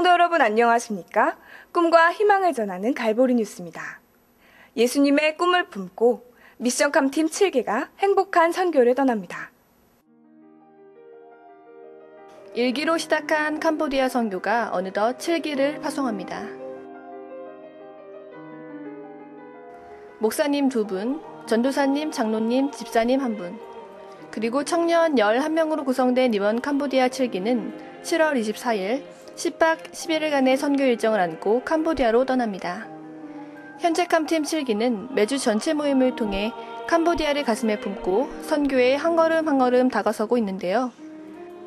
성도 여러분 안녕하십니까? 꿈과 희망을 전하는 갈보리 뉴스입니다. 예수님의 꿈을 품고 미션캄 팀 7개가 행복한 선교를 떠납니다. 일기로 시작한 캄보디아 선교가 어느덧 7기를 파송합니다. 목사님 두 분, 전도사님, 장로님, 집사님 한 분, 그리고 청년 11명으로 구성된 이번 캄보디아 7기는 7월 24일 10박 11일간의 선교 일정을 안고 캄보디아로 떠납니다. 현재 캄팀 7기는 매주 전체 모임을 통해 캄보디아를 가슴에 품고 선교에 한 걸음 한 걸음 다가서고 있는데요.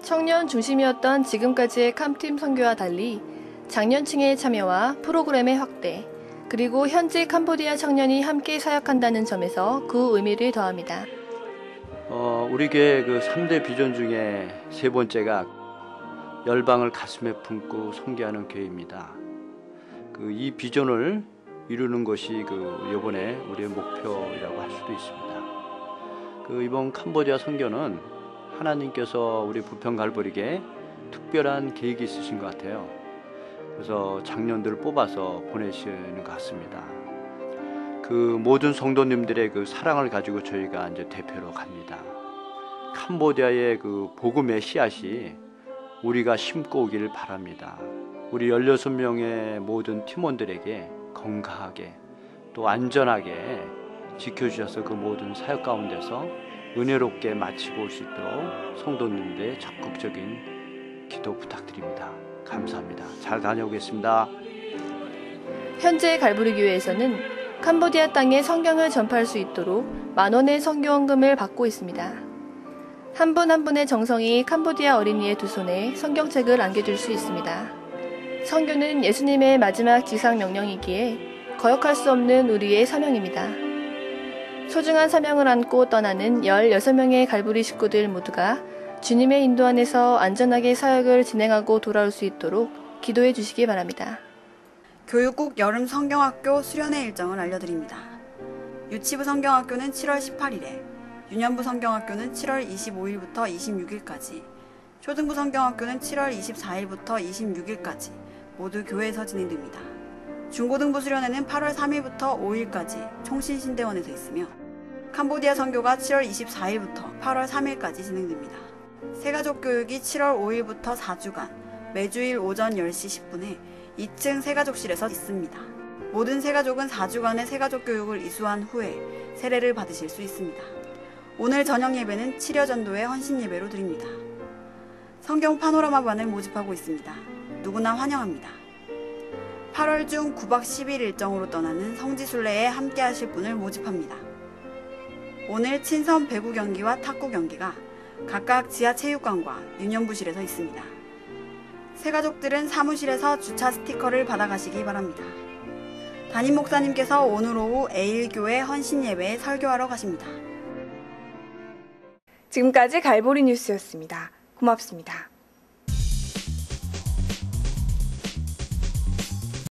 청년 중심이었던 지금까지의 캄팀 선교와 달리 장년층의 참여와 프로그램의 확대, 그리고 현지 캄보디아 청년이 함께 사역한다는 점에서 그 의미를 더합니다. 어, 우리 교회 그 3대 비전 중에 세 번째가 열방을 가슴에 품고 섬기하는 교회입니다. 그 이 비전을 이루는 것이 그 이번에 우리의 목표라고 할 수도 있습니다. 그 이번 캄보디아 선교는 하나님께서 우리 부평 갈보리게 특별한 계획이 있으신 것 같아요. 그래서 장년들을 뽑아서 보내시는 것 같습니다. 그 모든 성도님들의 그 사랑을 가지고 저희가 이제 대표로 갑니다. 캄보디아의 그 복음의 씨앗이 우리가 심고 오기를 바랍니다. 우리 16명의 모든 팀원들에게 건강하게 또 안전하게 지켜주셔서 그 모든 사역 가운데서 은혜롭게 마치고 올 수 있도록 성도님들의 적극적인 기도 부탁드립니다. 감사합니다. 잘 다녀오겠습니다. 현재 갈부리 교회에서는 캄보디아 땅에 성경을 전파할 수 있도록 만 원의 성교원금을 받고 있습니다. 한분한 분의 정성이 캄보디아 어린이의 두 손에 성경책을 안겨줄 수 있습니다. 성교는 예수님의 마지막 지상 명령이기에 거역할 수 없는 우리의 사명입니다. 소중한 사명을 안고 떠나는 16명의 갈부리 식구들 모두가 주님의 인도 안에서 안전하게 사역을 진행하고 돌아올 수 있도록 기도해 주시기 바랍니다. 교육국 여름 성경학교 수련회 일정을 알려드립니다. 유치부 성경학교는 7월 18일에, 유년부 성경학교는 7월 25일부터 26일까지, 초등부 성경학교는 7월 24일부터 26일까지 모두 교회에서 진행됩니다. 중고등부 수련회는 8월 3일부터 5일까지 총신신대원에서 있으며 캄보디아 선교가 7월 24일부터 8월 3일까지 진행됩니다. 새가족 교육이 7월 5일부터 4주간 매주일 오전 10시 10분에 2층 새가족실에서 있습니다. 모든 새가족은 4주간의 새가족 교육을 이수한 후에 세례를 받으실 수 있습니다. 오늘 저녁 예배는 7여 전도의 헌신 예배로 드립니다. 성경 파노라마반을 모집하고 있습니다. 누구나 환영합니다. 8월 중 9박 10일 일정으로 떠나는 성지순례에 함께 하실 분을 모집합니다. 오늘 친선 배구 경기와 탁구 경기가 각각 지하체육관과 유년부실에서 있습니다. 새가족들은 사무실에서 주차 스티커를 받아가시기 바랍니다. 담임 목사님께서 오늘 오후 에일교회 헌신예배에 설교하러 가십니다. 지금까지 갈보리 뉴스였습니다. 고맙습니다.